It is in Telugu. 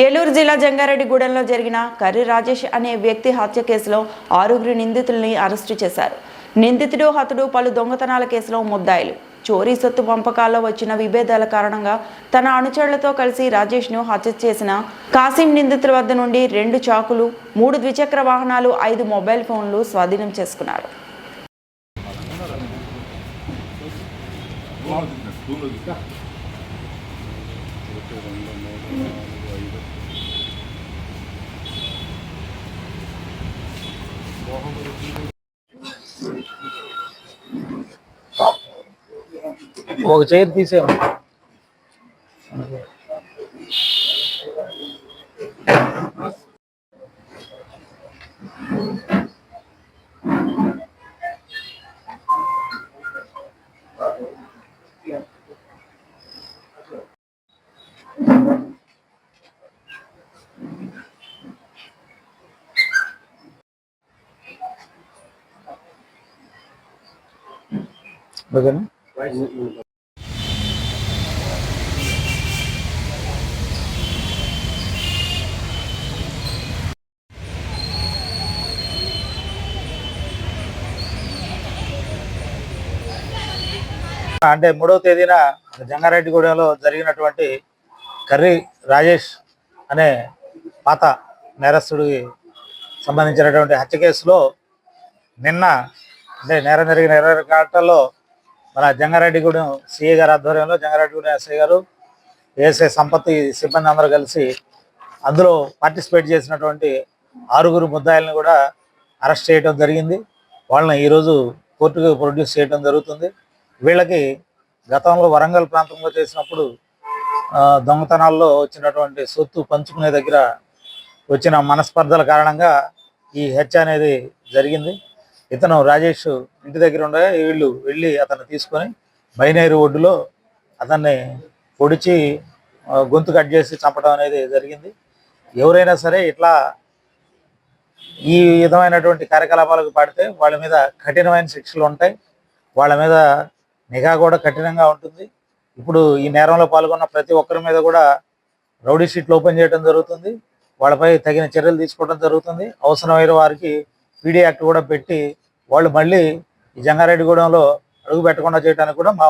ఏలూరు జిల్లా జంగారెడ్డిగూడెంలో జరిగిన కర్రి రాజేష్ అనే వ్యక్తి హత్య కేసులో ఆరుగురు నిందితుల్ని అరెస్టు చేశారు. నిందితుడు హతుడు పలు దొంగతనాల కేసులో ముద్దాయిలు. చోరీ సొత్తు పంపకాల్లో వచ్చిన విభేదాల కారణంగా తన అనుచరులతో కలిసి రాజేష్ను హత్య చేసిన కాసిం నిందితుల వద్ద నుండి రెండు చాకులు మూడు ద్విచక్ర వాహనాలు ఐదు మొబైల్ ఫోన్లు స్వాధీనం చేసుకున్నారు. ఒక చైర్ తీసేయండి ఓకేనా అంటే మూడవ తేదీన జంగారెడ్డిగూడెంలో జరిగినటువంటి కర్రీ రాజేష్ అనే పాత నేరస్తుడికి సంబంధించినటువంటి హత్య కేసులో నిన్న అంటే నేరం జరిగిన ఇరవై గంటల్లో మన జంగారెడ్డిగూడెం సిఏ గారి ఆధ్వర్యంలో జంగారెడ్డిగూడెం ఎస్ఐ గారు ఏఎస్ఐ సంపత్తి సిబ్బంది అందరూ కలిసి అందులో పార్టిసిపేట్ చేసినటువంటి ఆరుగురు ముద్దాయిలను కూడా అరెస్ట్ చేయడం జరిగింది. వాళ్ళని ఈరోజు కోర్టుకు ప్రొడ్యూస్ చేయడం జరుగుతుంది. వీళ్ళకి గతంలో వరంగల్ ప్రాంతంలో చేసినప్పుడు దొంగతనాల్లో వచ్చినటువంటి సొత్తు పంచుకునే దగ్గర వచ్చిన మనస్పర్ధల కారణంగా ఈ హెచ్ అనేది జరిగింది. ఇతను రాజేష్ ఇంటి దగ్గర ఉండగా వీళ్ళు వెళ్ళి అతను తీసుకొని బైనేరు ఒడ్డులో అతన్ని పొడిచి గొంతు కట్ చేసి చంపడం అనేది జరిగింది. ఎవరైనా సరే ఇట్లా ఈ విధమైనటువంటి కార్యకలాపాలకు పడితే వాళ్ళ మీద కఠినమైన శిక్షలు ఉంటాయి. వాళ్ళ మీద నిఘా కూడా కఠినంగా ఉంటుంది. ఇప్పుడు ఈ నేరంలో పాల్గొన్న ప్రతి ఒక్కరి మీద కూడా రౌడీ షీట్లు ఓపెన్ చేయడం జరుగుతుంది. వాళ్ళపై తగిన చర్యలు తీసుకోవడం జరుగుతుంది. అవసరమైన వారికి పీడీ యాక్ట్ కూడా పెట్టి వాళ్ళు మళ్ళీ ఈ జంగారెడ్డిగూడెంలో అడుగు పెట్టకుండా చేయడానికి కూడా మా